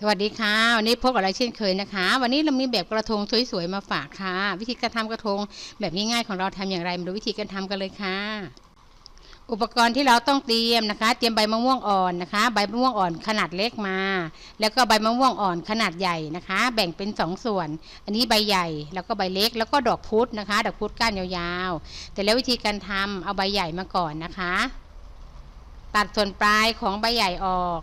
สวัสดีค่ะ วันนี้พบกับเราเช่นเคยนะคะ วันนี้เรามีแบบกระทงสวยๆมาฝากค่ะ วิธีการทำกระทงแบบง่ายๆของเราทำอย่างไรมาดูวิธีการทำกันเลยค่ะ อุปกรณ์ที่เราต้องเตรียมนะคะ เตรียมใบมะม่วงอ่อนนะคะ ใบมะม่วงอ่อนขนาดเล็กมา แล้วก็ใบมะม่วงอ่อนขนาดใหญ่นะคะ แบ่งเป็นสองส่วน อันนี้ใบใหญ่แล้วก็ใบเล็ก แล้วก็ดอกพุธนะคะ ดอกพุธก้านยาวๆ แต่แล้ววิธีการทำเอาใบใหญ่มาก่อนนะคะ ตัดส่วนปลายของใบใหญ่ออก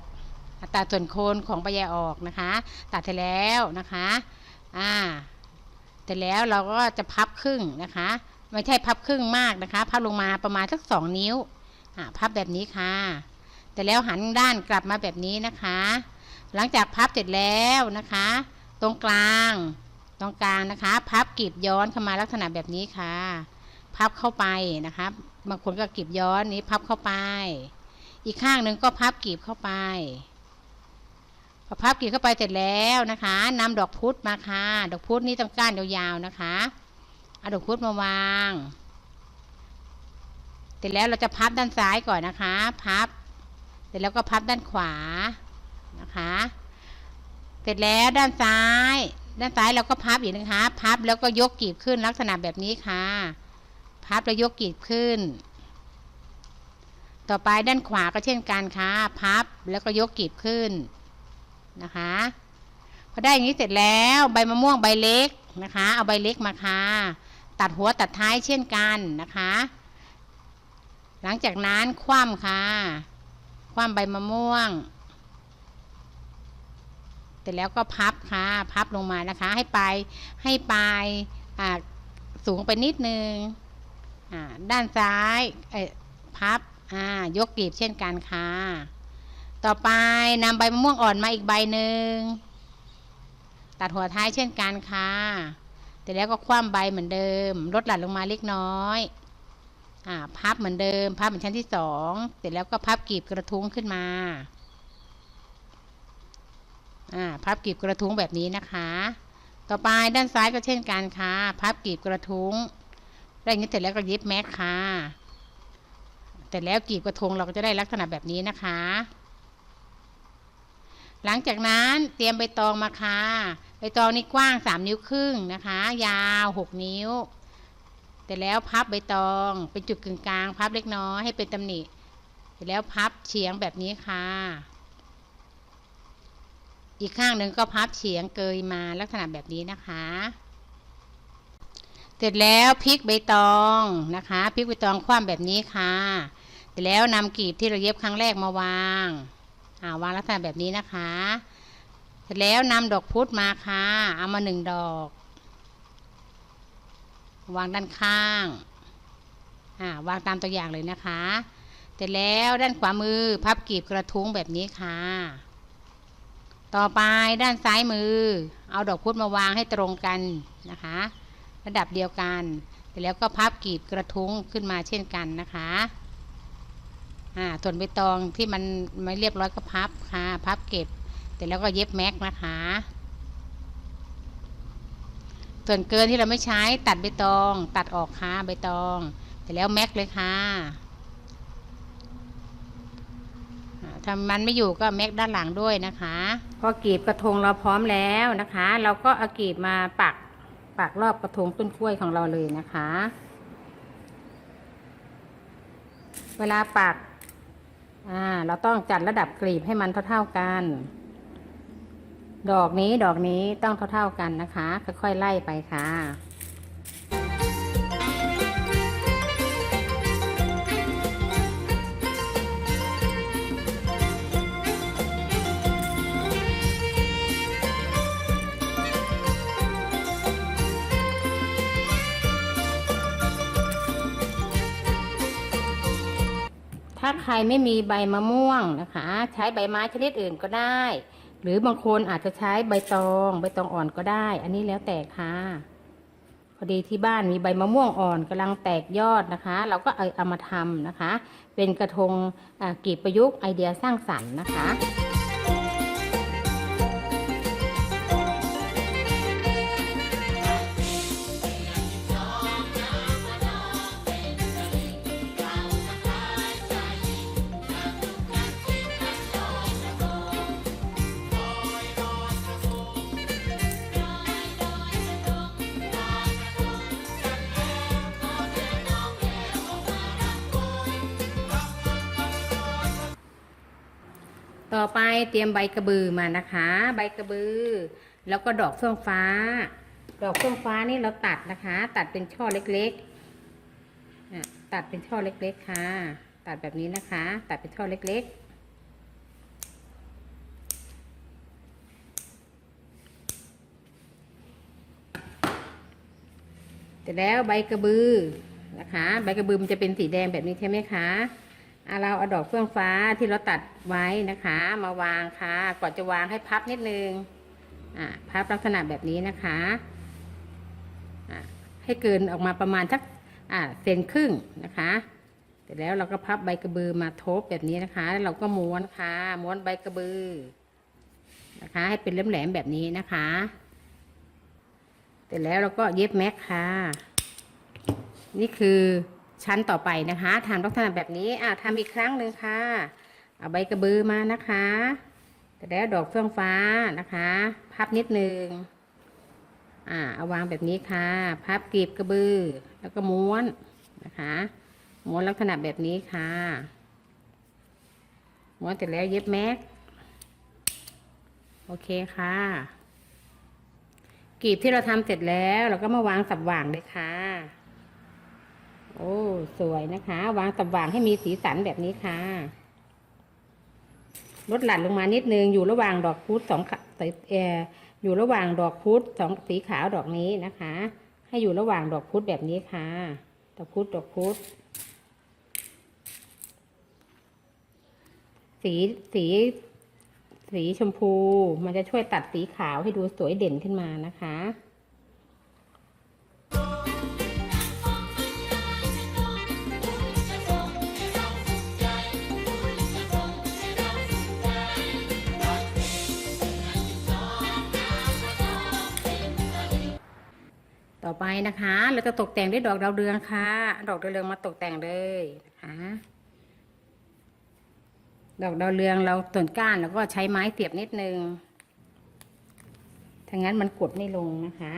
ตัดส่วนโคนของใบใหญ่ออกนะคะ ตัดเสร็จแล้วนะคะอ่าเสร็จแล้วเราก็จะพับครึ่งนะคะ ไม่ใช่พับครึ่งมากนะคะ พับลงมาประมาณสักสองนิ้วอ่าพับแบบนี้ค่ะแต่แล้วหันด้านกลับมาแบบนี้นะคะ หลังจากพับเสร็จแล้วนะคะ ตรงกลาง ตรงกลางนะคะ พับกลีบย้อนเข้ามาลักษณะแบบนี้ค่ะ พับเข้าไปนะคะบางคนก็กลีบย้อนนี้พับเข้าไป อีกข้างหนึ่งก็พับกลีบเข้าไป อพับกลีบเข้าไปเสร็จแล้วนะคะนำดอกพุธมาค่ะ ดอกพุธนี่ต้องก้านยาวๆนะคะเอาดอกพุธมาวางเสร็จแล้วเราจะพับด้านซ้ายก่อนนะคะ พับ เสร็จแล้วก็พับด้านขวานะคะ เสร็จแล้วด้านซ้าย ด้านซ้ายเราก็พับอีกนะคะ พับแล้วก็ยกกลีบขึ้นลักษณะแบบนี้ค่ะ พับแล้วยกกลีบขึ้น ต่อไปด้านขวาก็เช่นกันค่ะ พับแล้วก็ยกกลีบขึ้น นะคะพอได้อย่างนี้เสร็จแล้วใบมะม่วงใบเล็กนะคะ เอาใบเล็กมาค่ะตัดหัวตัดท้ายเช่นกันนะคะ หลังจากนั้นคว่ำค่ะ คว่ำใบมะม่วง เสร็จแล้วก็พับค่ะ พับลงมานะคะ ให้ปลายให้ปลายสูงไปนิดนึงด้านซ้ายพับยกกลีบเช่นกันค่ะ ต่อไปนำใบมะม่วงอ่อนมาอีกใบหนึ่ง ตัดหัวท้ายเช่นกันค่ะแต่แล้วก็คว่ำใบเหมือนเดิม ลดหลั่นลงมาเล็กน้อยอ่าพับเหมือนเดิม พับเป็นชั้นที่สองเสร็จแล้วก็พับกีบกระทุ้งขึ้นมาอ่าพับกีบกระทุ้งแบบนี้นะคะ ต่อไปด้านซ้ายก็เช่นกันค่ะ พับกีบกระทุ้งได้อย่างนี้เสร็จแล้วก็เย็บแม็กค่ะแต่แล้วกีบกระทงเราก็จะได้ลักษณะแบบนี้นะคะ หลังจากนั้นเตรียมใบตองมาค่ะใบตองนี่กว้าง 3 นิ้วครึ่งนะคะ ยาว 6 นิ้ว แต่แล้วพับใบตองเป็นจุดกึ่งกลาง พับเล็กน้อยให้เป็นตำหนิเสร็จแล้วพับเฉียงแบบนี้ค่ะ อีกข้างหนึ่งก็พับเฉียงเกยมาลักษณะแบบนี้นะคะ เสร็จแล้วพลิกใบตองนะคะพลิกใบตองคว่ำแบบนี้ค่ะ เสร็จแล้วนำกลีบที่เราเย็บครั้งแรกมาวางาวางลักษณะแบบนี้นะคะเสร็จแล้วนำดอกพุธมาค่ะ เอามาหนึ่งดอก วางด้านข้างอ่าวางตามตัวอย่างเลยนะคะเสร็จแล้วด้านขวามือพับกลีบกระทุ้งแบบนี้ค่ะ ต่อไปด้านซ้ายมือ เอาดอกพุธมาวางให้ตรงกันนะคะ ระดับเดียวกันเสร็จแล้วก็พับกลีบกระทุ้งขึ้นมาเช่นกันนะคะ อ่าส่วนใบตองที่มันไม่เรียบร้อยก็พับค่ะพับเก็บแต่แล้วก็เย็บแม็กนะคะ ส่วนเกินที่เราไม่ใช้ตัดใบตอง ตัดออกค่ะใบตองแต่แล้วแม็กเลยค่ะอ่าถ้ามันไม่อยู่ก็แม็กด้านหลังด้วยนะคะพอกรีบกระทงเราพร้อมแล้วนะคะ เราก็เอากรีบมาปักปักรอบกระทงต้นกล้วยของเราเลยนะคะ เวลาปัก อ่า เราต้องจัดระดับกลีบให้มันเท่าๆกัน ดอกนี้ดอกนี้ต้องเท่าๆกันนะคะ ค่อยๆไล่ไปค่ะ ใครไม่มีใบมะม่วงนะคะ ใช้ใบไม้ชนิดอื่นก็ได้ หรือบางคนอาจจะใช้ใบตอง ใบตองอ่อนก็ได้ อันนี้แล้วแต่ค่ะพอดีที่บ้านมีใบมะม่วงอ่อนกำลังแตกยอดนะคะ เราก็เอามาทำนะคะ เป็นกระทงกลีบประยุกต์ไอเดียสร้างสรรค์นะคะ ต่อไปเตรียมใบกระบือมานะคะ ใบกระบือ แล้วก็ดอกเฟื่องฟ้า ดอกเฟื่องฟ้านี่เราตัดนะคะ ตัดเป็นช่อเล็กๆตัดเป็นช่อเล็กๆค่ะ ตัดแบบนี้นะคะ ตัดเป็นช่อเล็ก ๆเสร็จแล้วใบกระบือนะคะ ใบกระบือมันจะเป็นสีแดงแบบนี้ใช่ไหมคะ อะเราเอาดอกเฟื่องฟ้าที่เราตัดไว้นะคะ มาวางค่ะ ก่อนจะวางให้พับนิดนึงอะพับลักษณะแบบนี้นะคะอะให้เกินออกมาประมาณสักอะเซนครึ่งนะคะเสร็จแล้วเราก็พับใบกระบือมาทบแบบนี้นะคะแล้วเราก็ม้วนค่ะ ม้วนใบกระบือนะคะ ให้เป็นแหลมๆแบบนี้นะคะเสร็จแล้วเราก็เย็บแม็กค่ะ นี่คือ ชั้นต่อไปนะคะทำลักษณะแบบนี้อะทำอีกครั้งหนึ่งค่ะ เอาใบกระบือมานะคะแต่แล้วดอกเฟื่องฟ้านะคะ พับนิดนึงอ่าเอาวางแบบนี้ค่ะ พับกลีบกระบือ แล้วก็ม้วนนะคะม้วนลักษณะแบบนี้ค่ะม้วนเสร็จแล้วเย็บแม็กโอเคค่ะกลีบที่เราทำเสร็จแล้ว เราก็มาวางสับหว่างเลยค่ะ โอ้สวยนะคะ วางสับว่างให้มีสีสันแบบนี้ค่ะลดหลั่นลงมานิดนึงอยู่ระหว่างดอกพุธสองขเอออยู่ระหว่างดอกพุธสองสีขาวดอกนี้นะคะ ให้อยู่ระหว่างดอกพุธแบบนี้ค่ะดอกพุธดอกพุธสีสีสีชมพู มันจะช่วยตัดสีขาวให้ดูสวยเด่นขึ้นมานะคะ ต่อไปนะคะเราจะตกแต่งด้วยดอกดาวเรืองค่ะ ดอกดาวเรืองมาตกแต่งเลยนะคะดอกดาวเรืองเราส่วนก้านแล้วก็ใช้ไม้เสียบนิดนึงถ้างั้นมันกดไม่ลงนะคะ